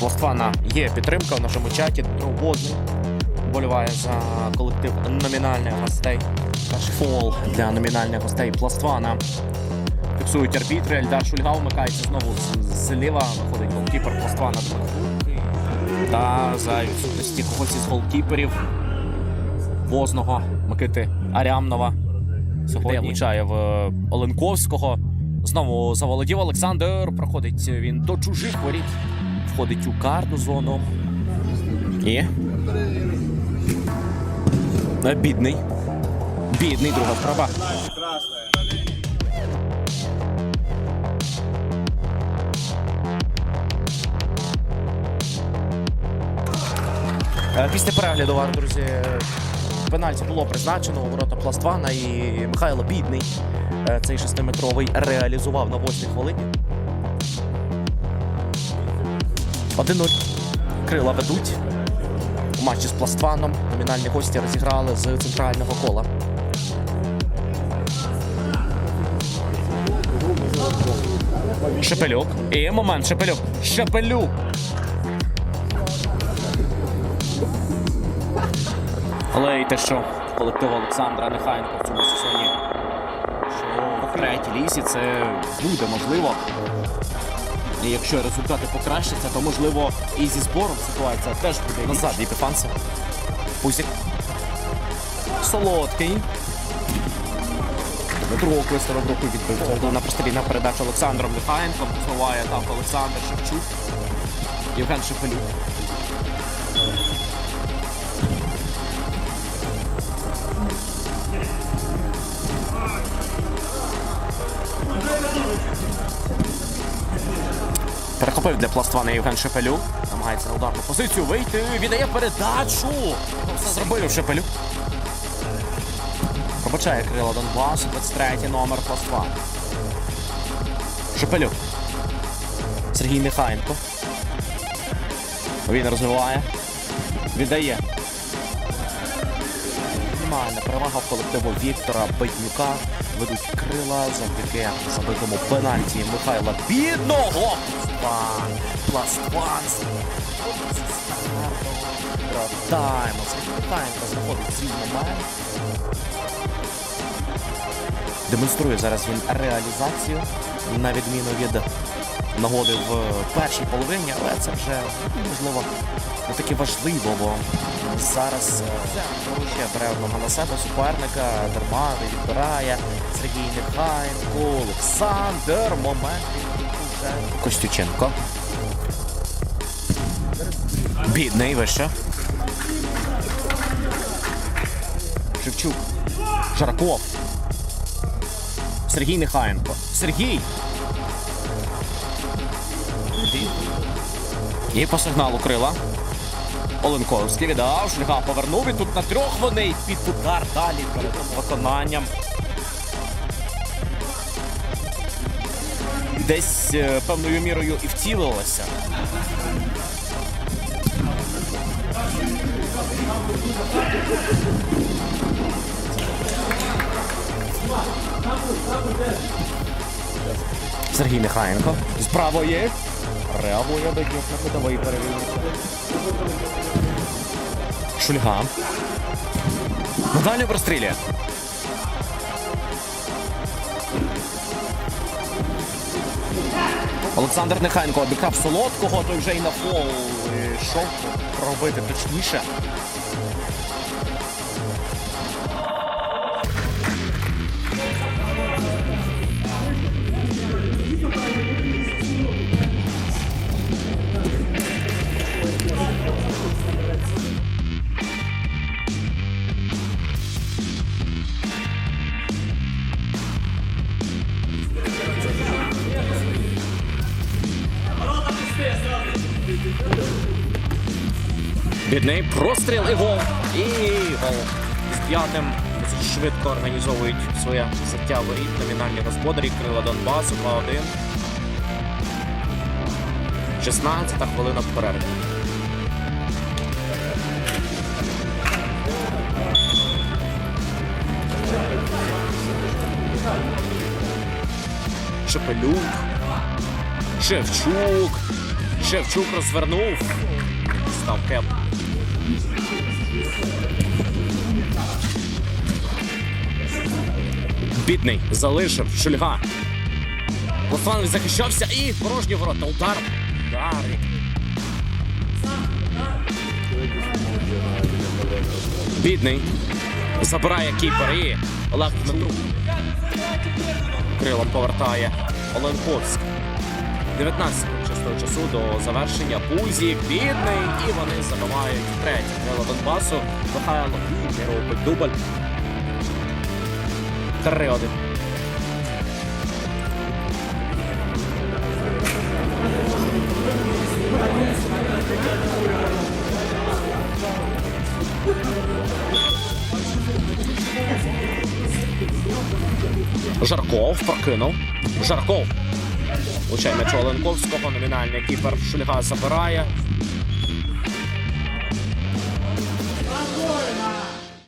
Пластвана є підтримка в нашому чаті. Дмитро вболіває за колектив номінальних гостей. Перший фол для номінальних гостей Пластвана. Фіксують арбітри. Ельдар Шульга вмикається знову з- зліва. Виходить голкіпер Пластвана. Та за відсутності когось із голкіперів Возного, Микити Арямнова. Сьогодні влучає в е, Оленковського. Знову заволодів Олександр. Проходить він до чужих воріт. Входить у карну зону. І. Е, Бідний. Бідний, друга спроба. Е, Після перегляду вам, друзі, пенальті було призначено у ворота Пластвана і Михайло Бідний. е, Цей шестиметровий реалізував на 8 хвилині. 1-0. Крила ведуть. У матчі з Пластваном номінальні гості розіграли з центрального кола. Шепелюк. І момент Шепелюк. Шепелюк. Але й те, що колектив Олександра Нехайенко в цьому сезоні, що в третій лісі це буде можливо. І якщо результати покращаться, то можливо і зі збором ситуація теж буде назад Епіфанса. Пузик. Солодкий. Дмитро виставив руку відбив. На прострільна передача Олександром Нехаєнком. Зливає так Олександр Шевчук. Євген Шепелюк. Перехопив для пластвана Євген Шепелюк. Намагається на ударну позицію вийти. Віддає передачу. Все зробив Шепелюк. Пробачає крила Донбасу. 23 номер пластва. Шепелюк. Сергій Михайенко. Він розвиває. Віддає. Мінімальна перевага в колективу Віктора Беднюка. Ведуть крила завдяки забитому пенальті Михайла Бідного. Пластван. Пластван. Таймо. Сергій Михайленко знаходить свій момент. Демонструє зараз він реалізацію на відміну від нагоди в першій половині, але це вже можливо не таке важливо, бо зараз е, бере одного на себе суперника, Дермани відбирає Сергій Нехайенко, Олександр, момент вже Костюченко. Бідний вище. Шевчук. Жарков. Сергій Нехаєнко. Сергій. І по сигналу крила. Оленковський віддав, Шульга повернув і тут на трьох вони під удар далі перед виконанням. Десь е, певною мірою і втілилося. Сергій Нехаєнко. З правої. Реагує Беднюк на ходовий перевірник. Шульга. Надалі прострілює. Олександр Нехайенко обікрав солодкого, той вже й на фол е, йшов робити точніше. Бідний простріл і гол. І гол. З п'ятим швидко організовують своє життя воріт номінальні господарі Крила Донбасу 2-1. 16 хвилина перерви. Шепелюк. Шевчук. Шевчук розвернув став кеп. Бідний залишив шульга. Руслан захищався і порожні ворота. Удар. Удар. Бідний. Забирає кіпер і Олег Дмитрук. Крилом повертає Оленковськ. 19 19-й власного часу до завершення Пузік, бідний, і вони забивають третє Гело Донбасу. Михайло і робить дубль. 3-1. Жарков прокинув. Жарков. Влучає м'яч Оленковського. Номінальний кіпер Шульга забирає.